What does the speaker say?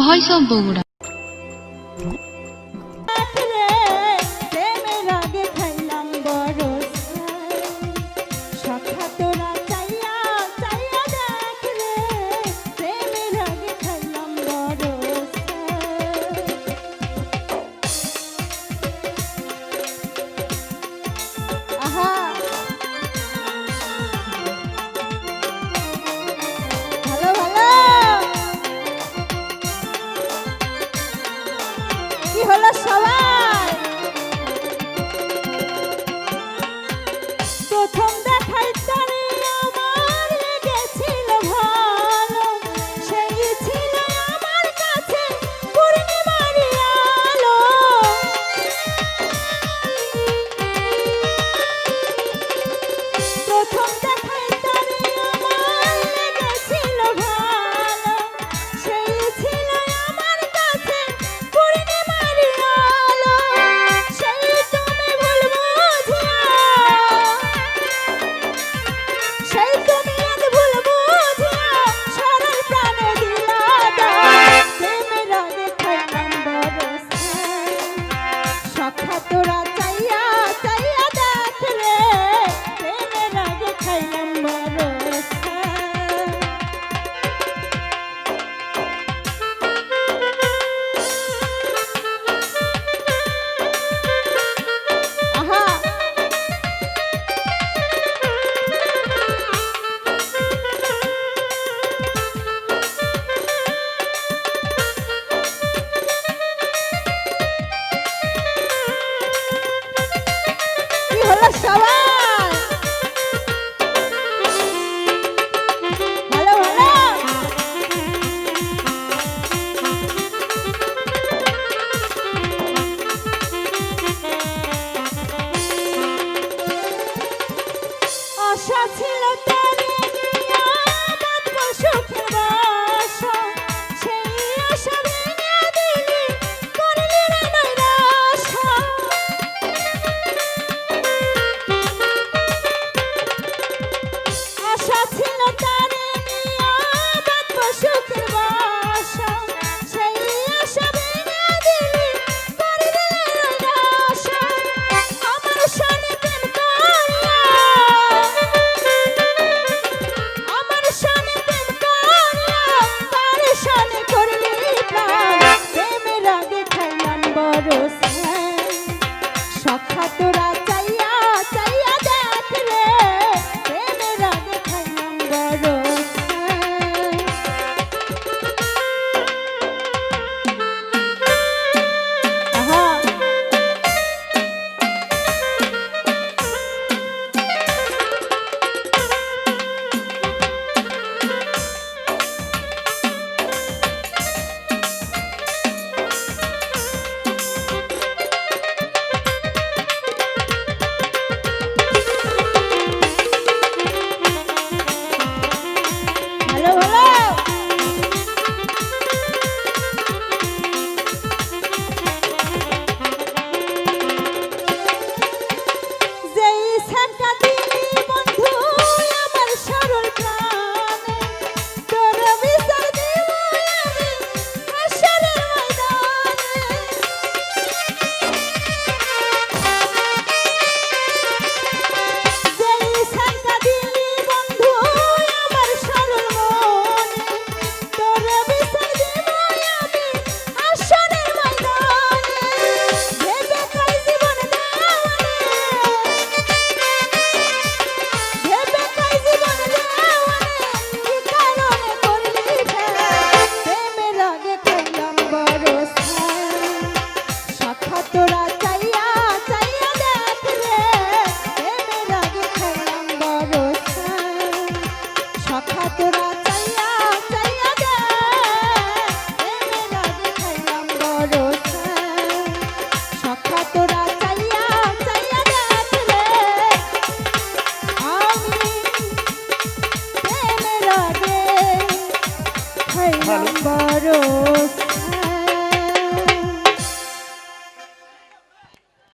Voice of Bogura খুশি হলো সবাই প্রথম দেখাই তারে আমার saturado. 龙巴肉。